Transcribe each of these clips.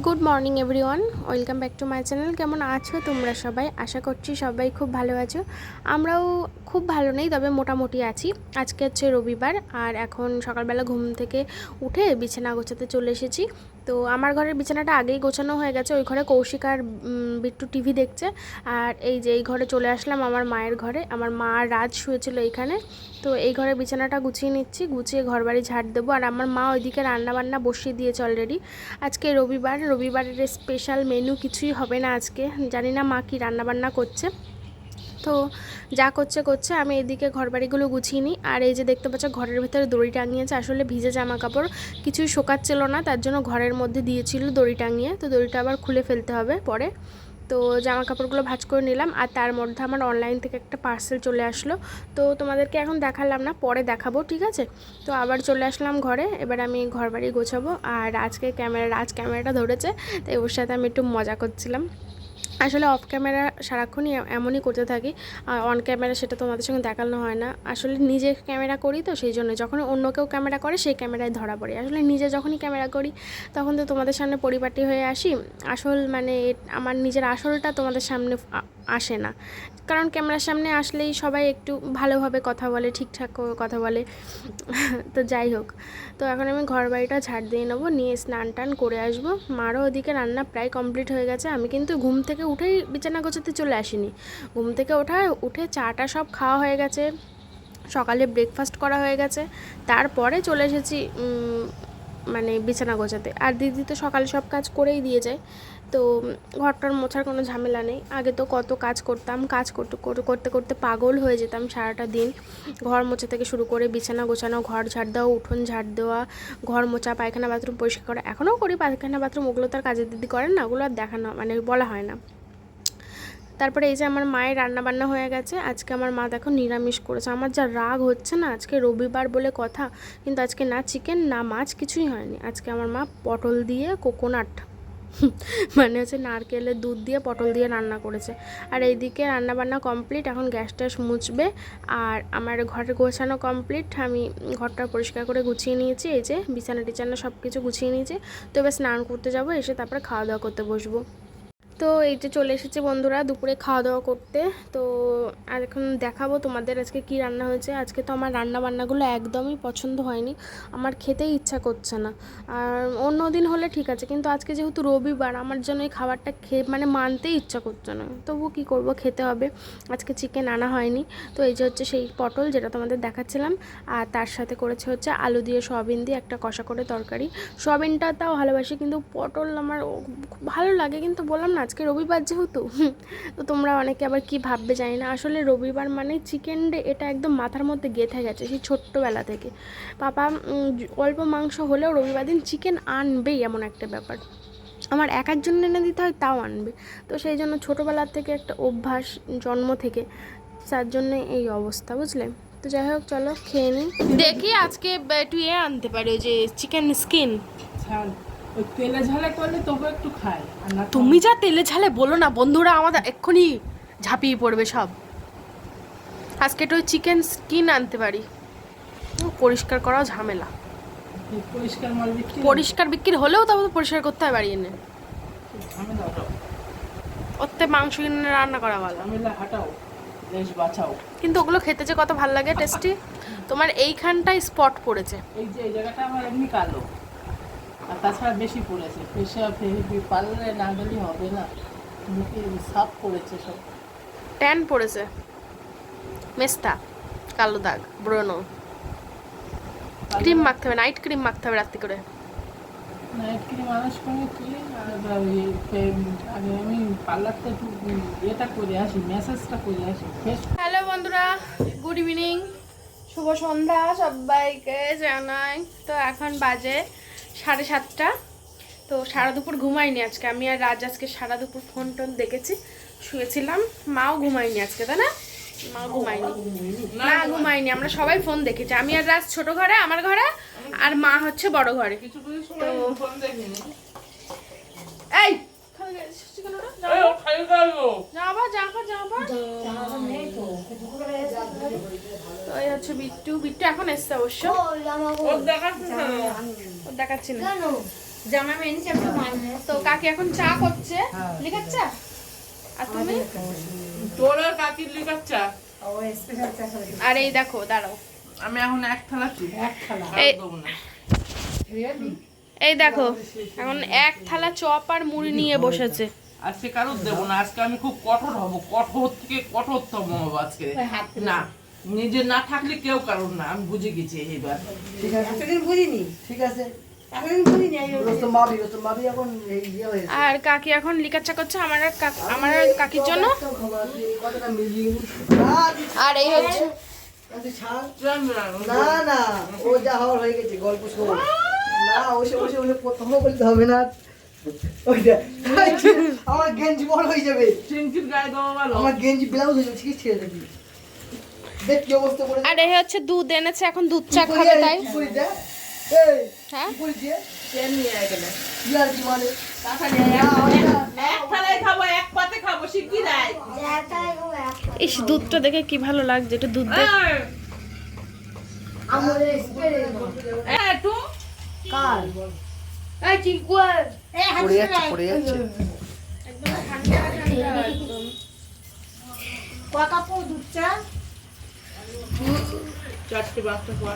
Good morning everyone welcome back to my channel কেমন আছো তোমরা সবাই? আশা করছি সবাই খুব ভালো আছো। আমরাও খুব ভালো নেই, তবে মোটামুটি আছি। আজকে হচ্ছে রবিবার, আর এখন সকালবেলা ঘুম থেকে উঠে বিছানা গোছাতে চলে এসেছি। তো আমার ঘরের বিছানাটা আগেই গোছানো হয়ে গেছে। ওই ঘরে কৌশিক আর বিট্টু টিভি দেখছে। আর এই যে এই ঘরে চলে আসলাম আমার মায়ের ঘরে। আমার মা রাজ শুয়েছিল এইখানে। তো এই ঘরে বিছানাটা গুছিয়ে নিচ্ছি। গুছিয়ে ঘর বাড়ি ঝাড় দেবো। আর আমার মা ওইদিকে রান্না বান্না বসিয়ে দিয়েছে অলরেডি আজকে রবিবার। রবিবারের স্পেশাল মেনু কিছুই হবে না আজকে। জানি না মা কি রান্নাবান্না করছে। তো যা করছে করছে। আমি এদিকে ঘর বাড়িগুলো গুছিয়ে নিই। আর এই যে দেখতে পাচ্ছ, ঘরের ভিতরে দড়ি টাঙিয়েছে। আসলে ভিজে জামা কাপড় কিছুই শোকাচ্ছিল না, তার জন্য ঘরের মধ্যে দিয়েছিল দড়ি টাঙিয়ে। তো দড়িটা আবার খুলে ফেলতে হবে পরে। তো জামা কাপড়গুলো ভাজ করে নিলাম। আর তার মধ্যে আমার অনলাইন থেকে একটা পার্সেল চলে আসলো। তো তোমাদেরকে এখন দেখালাম না, পরে দেখাবো, ঠিক আছে? তো আবার চলে আসলাম ঘরে। এবার আমি ঘর বাড়ি গোছাবো। আর আজকে ক্যামেরা, আজ ক্যামেরাটা ধরেছে, তাই ওর সাথে আমি একটু মজা করছিলাম। আসলে অফ ক্যামেরা সারাক্ষণই এমনই করতে থাকি। আর অন ক্যামেরা সেটা তোমাদের সঙ্গে দেখানো হয় না। আসলে নিজে ক্যামেরা করি তো সেই জন্য যখন অন্য কেউ ক্যামেরা করে, সেই ক্যামেরায় ধরা পড়ে। আসলে নিজে যখনই ক্যামেরা করি, তখন তো তোমাদের সামনে পরিপাটি হয়ে আসি। আসল মানে আমার নিজের আসলটা তোমাদের সামনে আসে না। কারণ ক্যামেরার সামনে আসলেই সবাই একটু ভালোভাবে কথা বলে, ঠিকঠাক কথা বলে। তো যাই হোক, তো এখন আমি ঘর বাড়িটা ঝাড় দিয়ে নেব, নিয়ে স্নান টান করে আসব। মারও ওদিকে রান্না প্রায় কমপ্লিট হয়ে গেছে। আমি কিন্তু ঘুম থেকে উঠেই বিছানা গোছাতে চলে আসিনি। ঘুম থেকে ওঠা, উঠে চাটা সব খাওয়া হয়ে গেছে। সকালে ব্রেকফাস্ট করা হয়ে গেছে। তারপরে চলে এসেছি মানে বিছানা গোছাতে। আর দিদি তো সকালে সব কাজ করেই দিয়ে যায়। তো ঘরটার মোছার কোনো ঝামেলা নেই। আগে তো কত কাজ করতাম, কাজ করতে করতে করতে পাগল হয়ে যেতাম সারাটা দিন। ঘর মোছা থেকে শুরু করে বিছানা গোছানো, ঘর ঝাড় দেওয়া, উঠোন ঝাড় দেওয়া, ঘর মোছা, পায়খানা, বাথরুম পরিষ্কার করা। এখনও করি, পায়খানা, বাথরুম ওগুলো তার কাজের দিদি করেন না, ওগুলো আর দেখানো মানে বলা হয় না। তারপরে এই যে আমার মায়ের রান্না বান্না হয়ে গেছে, আজকে আমার মা দেখো নিরামিষ করেছে। আমার যা রাগ হচ্ছে না, আজকে রবিবার বলে কথা, কিন্তু আজকে না চিকেন না মাছ কিছুই হয়নি। আজকে আমার মা পটল দিয়ে কোকোনাট মানে হচ্ছে নারকেলের দুধ দিয়ে, পটল দিয়ে রান্না করেছে। আর এইদিকে রান্না বান্না কমপ্লিট এখন গ্যাস ট্যাস মুছবে। আর আমার ঘরে গোছানো কমপ্লিট আমি ঘরটা পরিষ্কার করে গুছিয়ে নিয়েছি। এই যে বিছানা টিছানা সব কিছু গুছিয়ে নিয়েছি। তো এবার স্নান করতে যাব, এসে তারপরে খাওয়া দাওয়া করতে বসবো। তো এই যে চলে এসেছে বন্ধুরা দুপুরে খাওয়া দাওয়া করতে। তো আর এখন দেখাবো তোমাদের আজকে কি রান্না হয়েছে। আজকে তো আমার রান্না বান্নাগুলো একদমই পছন্দ হয়নি। আমার খেতেই ইচ্ছা করছে না। আর অন্য দিন হলে ঠিক আছে, কিন্তু আজকে যেহেতু রবিবার, আমার জন্য এই খাবারটা খেয়ে মানে মানতেই ইচ্ছা করছে না। তবু কি করব, খেতে হবে। আজকে চিকেন আনা হয়নি। তো এই যে হচ্ছে সেই পটল যেটা তোমাদের দেখাচ্ছিলাম, আর তার সাথে করেছে হচ্ছে আলু দিয়ে সয়াবিন দিয়ে একটা কষা করে তরকারি। সয়াবিনটা তাও ভালোবাসি, কিন্তু পটল আমার খুব ভালো লাগে, কিন্তু বললাম না আজকে রবিবার যেহেতু তো তোমরা অনেকে আবার কি ভাববে জানি না। আসলে রবিবার মানে চিকেন ডে এটা একদম মাথার মধ্যে গেঁথে গেছে সেই ছোট্টবেলা থেকে। পাপা অল্প মাংস হলেও রবিবার দিন চিকেন আনবেই এমন একটা ব্যাপার। আমার এক একজন এনে দিতে হয় তাও আনবে। তো সেই জন্য ছোটোবেলার থেকে একটা অভ্যাস জন্ম থেকে তার জন্য এই অবস্থা বুঝলে? তো যাই হোক চলো খেয়ে নিই দেখি আজকে একটু এ আনতে পারি ওই যে চিকেন স্কিন ওই তেলে ঝালে করলে তবু একটু আর না তুমি যা তেলে ঝালে বলো না বন্ধুরা আমাদের এক্ষুনি ঝাঁপিয়ে পড়বে সব। আজকে একটু চিকেন স্কিন আনতে পারি। পরিষ্কার করাও ঝামেলা। পরিষ্কার মাল বিক্রি পরিষ্কার বিক্রি হলেও তবে পরিষ্কার করতে হয় বাড়ি এনে। ঝামেলা ওতে মাংস কিনে রান্না করা ভালো। ঝামেলা হাঁটাও দেশ বাঁচাও। কিন্তু ওগুলো খেতে যে কত ভালো লাগে টেস্টি। তোমার এইখানটায় স্পট পড়েছে। এই যে এই জায়গাটা আমার এমনি কালো। তাছাড়া বেশি পড়েছে। পেশাব পারলে না গেলে হবে না। মুখে সাপ পড়েছে সব। ট্যান পড়েছে। মেস্তা কালো দাগ ব্রনো ক্রিম মাখতে হবে নাইট ক্রিম মাখতে হবে রাত্রি করে। নাইট ক্রিম মানুষ করে কি? আগে আমি পার্লারটা একটু ইয়েটা করে আসি ম্যাসেজটা করে আসি। হ্যালো বন্ধুরা গুড ইভিনিং শুভ সন্ধ্যা সবাইকে জানাই। তো এখন বাজে সাড়ে সাতটা। তো সারা দুপুর ঘুমাইনি আজকে। আমি আর রাজ আজকে সারা দুপুর ফোন টোন দেখেছি শুয়েছিলাম। মাও ঘুমাইনি আজকে তাই না? মাও ঘুমাইনি না ঘুমাইনি আমরা সবাই ফোন দেখেছি। আমি আর রাজ ছোট ঘরে আমার ঘরে আর মা হচ্ছে বড় ঘরে। কিছু কিছু সময় ফোন দেখিনি এই খাই গেলো যাবা যাবা যাবা তো এই হচ্ছে বিট্টু। বিট্টু এখন এসছে অবশ্য। ওর দেখাচ্ছে না। ও দেখাচ্ছি না। জামা মেয়ে নিচে তো কাকি এখন চা করছে। হ্যাঁ। লিখার চা আর তুমি? তোর আর কাকির চা এই দেখো দাঁড়াও। আমি এখন এক থালা এক থালা। এই দেখো এখন এক থালা চপ আর মুড়ি নিয়ে বসেছে। আজকে কারোর দেবো না। আজকে আমি খুব কঠোর হব কঠোর থেকে কঠোরতম হব আজকে। না নিজে না থাকলে কেউ কারোর না আমি বুঝে গেছি এইবার। ঠিক আছে। বুঝিনি। ঠিক আছে। ইয়ে আর কাকি এখন লিকার চা করছে আমার আর আমার আর কাকির জন্য। আর এই হচ্ছে না। জান না, না ও যা হওয়ার হয়ে গেছে গল্প শোন। না ওসে বসে প্রথমও বলতে হবে না। ওইটা আমার গেঞ্জি বড় হয়ে যাবে। চিংচির গায়ে দেওয়া ভালো। আমার গেঞ্জি ব্লাউজ হয়ে যাবে ঠিক ছেড়ে দিবি দেখ কি অবস্থা করে। আর হচ্ছে দুধ এনেছে এখন দুধ চা খাবে তাই? কি করি দেখ? এই হ্যাঁ? মানে। ইস দুধটা দেখে কি ভালো লাগছে একটু দুধ দে। একটু এই চিকু এই পড়ে যাচ্ছে। পড়ে যাচ্ছে। ক কাপড় দুধ চা। চারটে বাচ্চা খাওয়া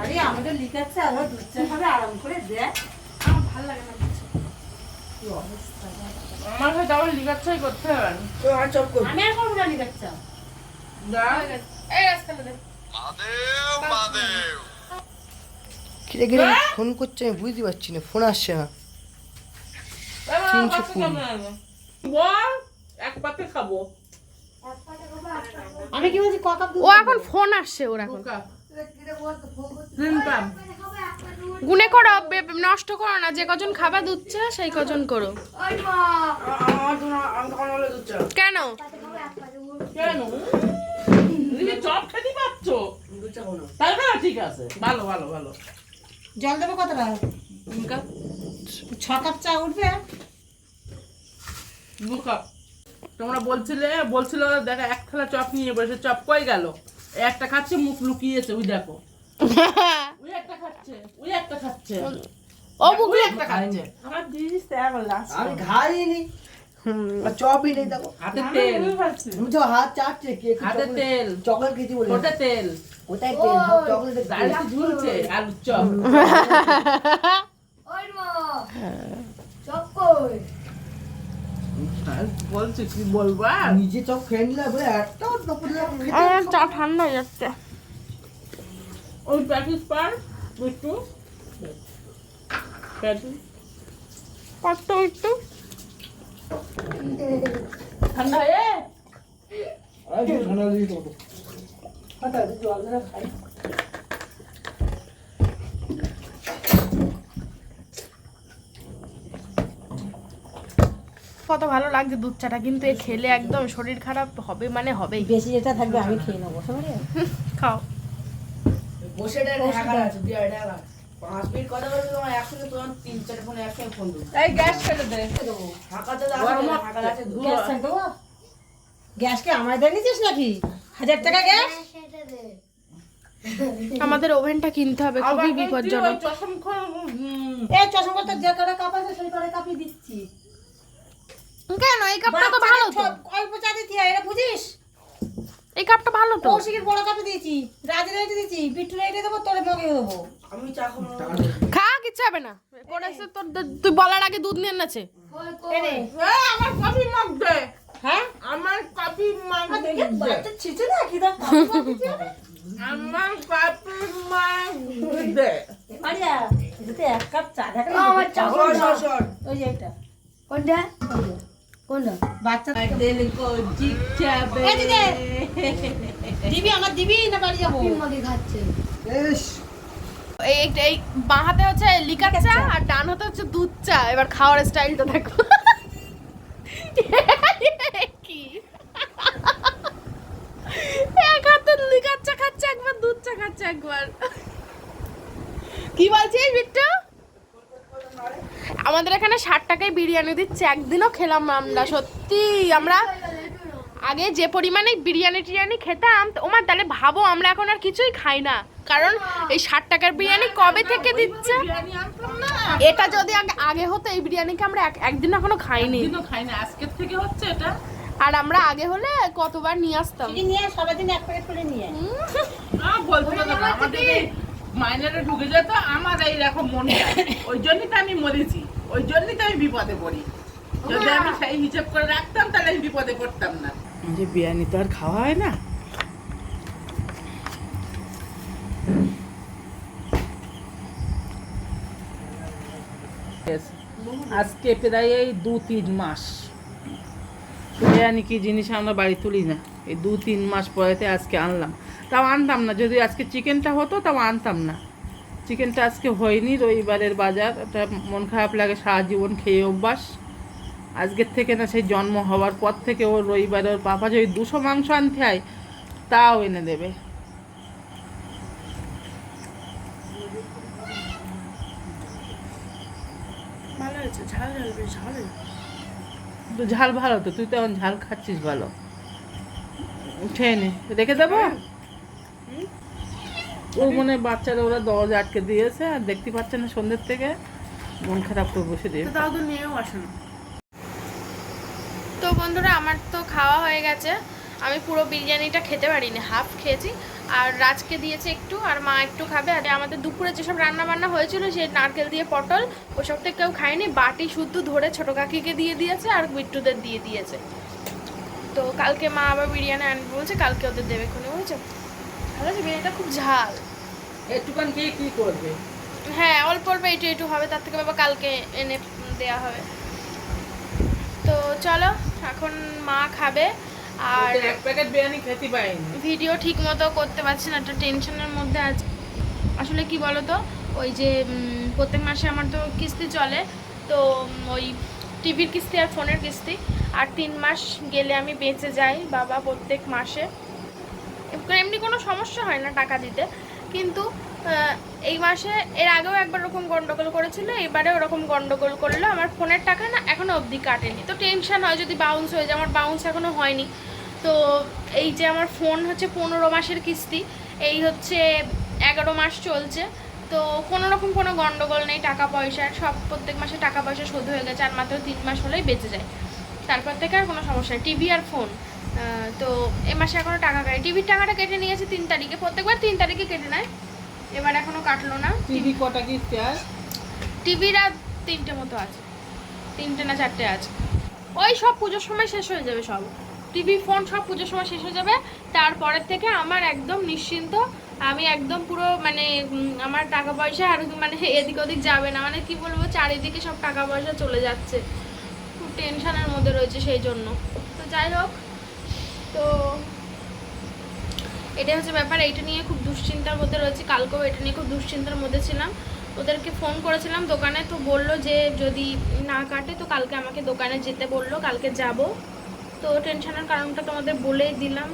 আরে আমাদের লিখাচ্ছে আমরা দুধ চা খাবে আরাম করে দেখ। আমার আবার লিগার চাই করতে হবে। তো আর চপ কর আমি আর করব না লিখাচ্ছা কিরে কিরে ফোন করছে আমি বুঝতে পারছি না ফোন আসছে না। তিনশো কুড়ি। আমি কি বলছি ও এখন ফোন আসছে ওর এখন। গুনে করো নষ্ট করো না যে কজন খাবার চা সেই কজন করো। কেন? কেন? চপ খেতে পাচ্ছ ঠিক আছে। ভালো ভালো ভালো। জল দেবো কতটা? তিন কাপ ছ কাপ চা উঠবে? দু কাপ তোমরা বলছিলে বলছিল দেখো এক থালা চপ নিয়ে বসে চপ কই গেল? একটা খাচ্ছে মুখ লুকিয়েছে ওই দেখো। ওই একটা খাচ্ছে ওই একটা খাচ্ছে। ও বুকলে একটা খাচ্ছে। আমার লাস্ট আমি খাইনি। আর চপই নেই দেখো। হাতে তেল। হাত চাটছে কে হাতে তেল। চকলেট খেয়েছি বলে। ওটা তেল। কোথায় তেল চকলেট দাঁড়িয়ে ঝুলছে আলুর চপ আর বলছি কি বলবা নিজে চপ খেয়ে নিলে বলে একটাও দুপুরে আমার চা ঠান্ডা হয়ে যাচ্ছে ওই প্যাকেজ পার একটু প্যাকেজ কত একটু ঠান্ডা হয়ে কত ভালো লাগছে দুধ চাটা কিন্তু এ খেলে একদম শরীর খারাপ হবে মানে হবেই। বেশি যেটা থাকবে আমি খেয়ে নেব খাও। বসে ঢাকা আছে দিয়ে ঢাকা পাঁচ মিনিট কথা বলতে তোমার একসঙ্গে তিন চার ফোন দেবো এই গ্যাস ফেলে তো গরম আছে ঢাকা আছে দু গ্যাস থাকবে গ্যাস কি আমায় দিয়ে নাকি? হাজার টাকা গ্যাস? আমাদের ওভেনটা কিনতে হবে খুবই বিপজ্জনক। চশম এই চশমা তো যে করে কাপ আছে সেই করে কাপই দিচ্ছি। কেন? এই কাপটা তো ভালো তো। অল্প চা দিতে হয় এটা বুঝিস? এই কাপটা ভালো তো। কৌশিকের বড় কাপে দিয়েছি রাজের রেটে দিয়েছি বিট্টু রেটে দেবো তোর মগে দেবো। আমি চা খাব খা কিচ্ছু হবে না। করেছে তোর তুই বলার আগে দুধ নিয়ে এনেছে এনে কোনটা? কোনটা? বাচ্চা দিল কো জিচাবে এই দিবি আমার দিবি না বাড়ি যাব? বেশ। এই এই- এই বাঁ হাতে হচ্ছে লিকার চা আর ডান হাতে হচ্ছে দুধ চা। এবার খাওয়ার স্টাইলটা দেখো। কি? এক হাতে লিকার চা খাচ্ছে, একবার দুধ চা খাচ্ছে একবার। কি বলছিস, বিট্টু? আমাদের এখানে ষাট টাকায় বিরিয়ানি দিচ্ছে, একদিনও খেলাম আমরা, সত্যি। আমরা আগে যে পরিমাণে বিরিয়ানি টিরিয়ানি খেতাম তো ওমা, তাহলে ভাবো, আমরা এখন আর কিছুই খাই না। কারণ এই ষাট টাকার বিরিয়ানি কবে থেকে দিচ্ছে? এটা যদি আগে আগে হতো, এই বিরিয়ানিকে আমরা এক- একদিন এখনও খাইনি। দিনও খাই না আজকের থেকে হচ্ছে এটা। আর আমরা আগে হলে কতবার নিয়ে আসতাম? নিয়ে সবাই দিন এক প্যাকেট করে নিয়ে আয়। না বলতে আমাদের মাইনারে ঢুকে যেত আমার এই রকম মন ওই জন্যই তো আমি মরেছি ওই জন্যই তো আমি বিপদে পড়ি। যদি আমি সেই হিসাব করে রাখতাম তাহলে আমি বিপদে পড়তাম না। যে বিরিয়ানি তো আর খাওয়া হয় না। আজকে প্রায় এই দু তিন মাস। বিরিয়ানি কি জিনিস আমরা বাড়ি তুলি না। এই দু তিন মাস পরেতে আজকে আনলাম। তাও আনতাম না। যদি আজকে চিকেনটা হতো, তাও আনতাম না। চিকেনটা আজকে হয়নি, রবিবারের বাজার। ওটা মন খারাপ লাগে, সারা জীবন খেয়ে অভ্যাস। আজকের থেকে না সেই জন্ম হওয়ার পর থেকে ওর রবিবারে ওর পাপা যদি দুশো মাংস আনতে হয় তাও এনে দেবে। ভালো হয়েছে, ঝাল ঝাল বেশ ঝাল তো ঝাল ভালো তো, তুই তো এখন ঝাল খাচ্ছিস ভালো। খেয়ে নে, রেখে দেবো? ও মনে বাচ্চারা ওরা দরজা আটকে দিয়েছে, আর দেখতে পাচ্ছে না সন্ধ্যের থেকে। মন খারাপ করে বসে দিয়ে। তাও তো নিয়েও আসে না। তো বন্ধুরা, আমার তো খাওয়া হয়ে গেছে। আমি পুরো বিরিয়ানিটা খেতে পারিনি হাফ খেয়েছি। আর রাজকে দিয়েছে একটু আর মা একটু খাবে। আর আমাদের দুপুরে যেসব রান্না বান্না হয়েছিল সেই নারকেল দিয়ে পটল ওসব থেকে কেউ খায়নি। বাটি শুদ্ধ ধরে ছোটো কাকিকে দিয়ে দিয়েছে আর বিট্টুদের দিয়ে দিয়েছে। তো কালকে মা আবার বিরিয়ানি আনবে বলছে কালকে ওদের দেবে খুনে বলছে ভালো আছে বিরিয়ানিটা খুব ঝাল। একটুখানি খেয়ে কি করবে? হ্যাঁ অল্প অল্প একটু একটু হবে তার থেকে বাবা কালকে এনে দেয়া হবে। তো চলো এখন মা খাবে। আর এক প্যাকেট বিরিয়ানি খেতে ভিডিও ঠিক মতো করতে পারছি না একটা টেনশনের মধ্যে আছে। আসলে কি বলো তো ওই যে প্রত্যেক মাসে আমার তো কিস্তি চলে তো ওই টিভির কিস্তি আর ফোনের কিস্তি। আর তিন মাস গেলে আমি বেঁচে যাই বাবা প্রত্যেক মাসে। এমনি কোনো সমস্যা হয় না টাকা দিতে। কিন্তু এই মাসে, এর আগেও একবার ওরকম গন্ডগোল করেছিল এবারে ওরকম গন্ডগোল করল। আমার ফোনের টাকা না এখনও অবধি কাটেনি। তো টেনশন হয় যদি বাউন্স হয়ে যায়, আমার বাউন্স এখনও হয়নি। তো এই যে আমার ফোন হচ্ছে পনেরো মাসের কিস্তি, এই হচ্ছে এগারো মাস চলছে। তো কোনো রকম কোনো গন্ডগোল নেই, টাকা পয়সার সব প্রত্যেক মাসে টাকা পয়সা শোধ হয়ে গেছে, আর মাত্র তিন মাস হলেই বেঁচে যায়। তারপর থেকে আর কোনো সমস্যা টিভি আর ফোন তো এ মাসে এখনও টাকা কাটে টিভির টাকাটা কেটে নিয়েছে তিন তারিখে, প্রত্যেকবার তিন তারিখে কেটে নেয়। এবার এখনও কাটলো না। টিভি কটা আর টিভির আর তিনটে মতো আছে। তিনটে না চারটে আছে। ওই সব পুজোর সময় শেষ হয়ে যাবে সব। টিভি ফোন সব পুজোর সময় শেষ হয়ে যাবে। তারপরের থেকে আমার একদম নিশ্চিন্ত। আমি একদম পুরো মানে আমার টাকা পয়সা আর মানে এদিক ওদিক যাবে না। মানে কি বলব চারিদিকে সব টাকা পয়সা চলে যাচ্ছে। খুব টেনশনের মধ্যে রয়েছে সেই জন্য। তো যাই হোক তো এটাই হচ্ছে ব্যাপার, এইটা নিয়ে খুব দুশ্চিন্তার মধ্যে রয়েছে। কালকেও এটা নিয়ে খুব দুশ্চিন্তার মধ্যে ছিলাম। ওদেরকে ফোন করেছিলাম, দোকানে তো বলল যে যদি না কাটে তো কালকে আমাকে দোকানে যেতে বলল, কালকে যাব। তো টেনশনের কারণটা তোমাদের বলেই দিলাম।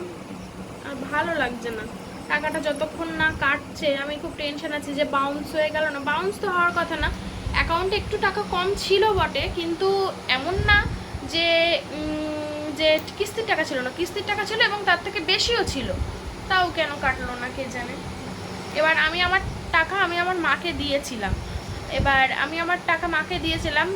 আর ভালো লাগছে না। টাকাটা যতক্ষণ না কাটছে, আমি খুব টেনশন আছি যে বাউন্স হয়ে গেল না। বাউন্স তো হওয়ার কথা না। অ্যাকাউন্টে একটু টাকা কম ছিল বটে, কিন্তু এমন না যে যে কিস্তির টাকা ছিল না। কিস্তির টাকা ছিল এবং তার থেকে বেশিও ছিল। তাও কেন কাটলো না কে জানে? এবার আমি আমার টাকা আমি আমার মাকে দিয়েছিলাম। এবার আমি আমার টাকা মাকে দিয়েছিলাম।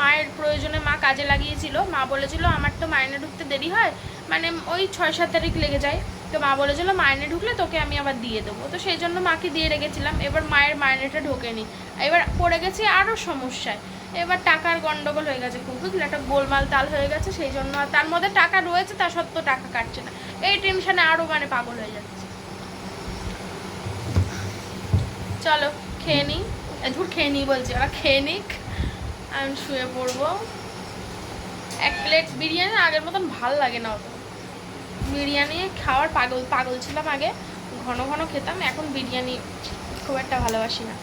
মায়ের প্রয়োজনে মা কাজে লাগিয়েছিল। মা বলেছিল, আমার তো মাইনে ঢুকতে দেরি হয়। মানে ওই ছয় সাত তারিখ লেগে যায়। তো মা বলেছিল, মাইনে ঢুকলে তোকে আমি আবার দিয়ে দেবো। তো সেই জন্য মাকে দিয়ে রেখেছিলাম। এবার মায়ের মাইনেটা ঢোকেনি। এবার পড়ে গেছি আরও সমস্যায়। এবার টাকার গন্ডগোল হয়ে গেছে খুব, বুঝলি? একটা গোলমাল তাল হয়ে গেছে, সেই জন্য তার মধ্যে টাকা রয়েছে, তা সত্ত্বেও টাকা কাটছে না। এই টেনশনে আরও মানে পাগল হয়ে যাচ্ছে। চলো, খেয়ে নিই ধুর, খেয়ে নিই বলছি, ওরা খেয়ে নিক। আমি শুয়ে পড়ব। এক প্লেট বিরিয়ানি আগের মতন ভালো লাগে না অত। বিরিয়ানি খাওয়ার পাগল পাগল ছিলাম আগে। ঘন ঘন খেতাম, এখন বিরিয়ানি খুব একটা ভালোবাসি না।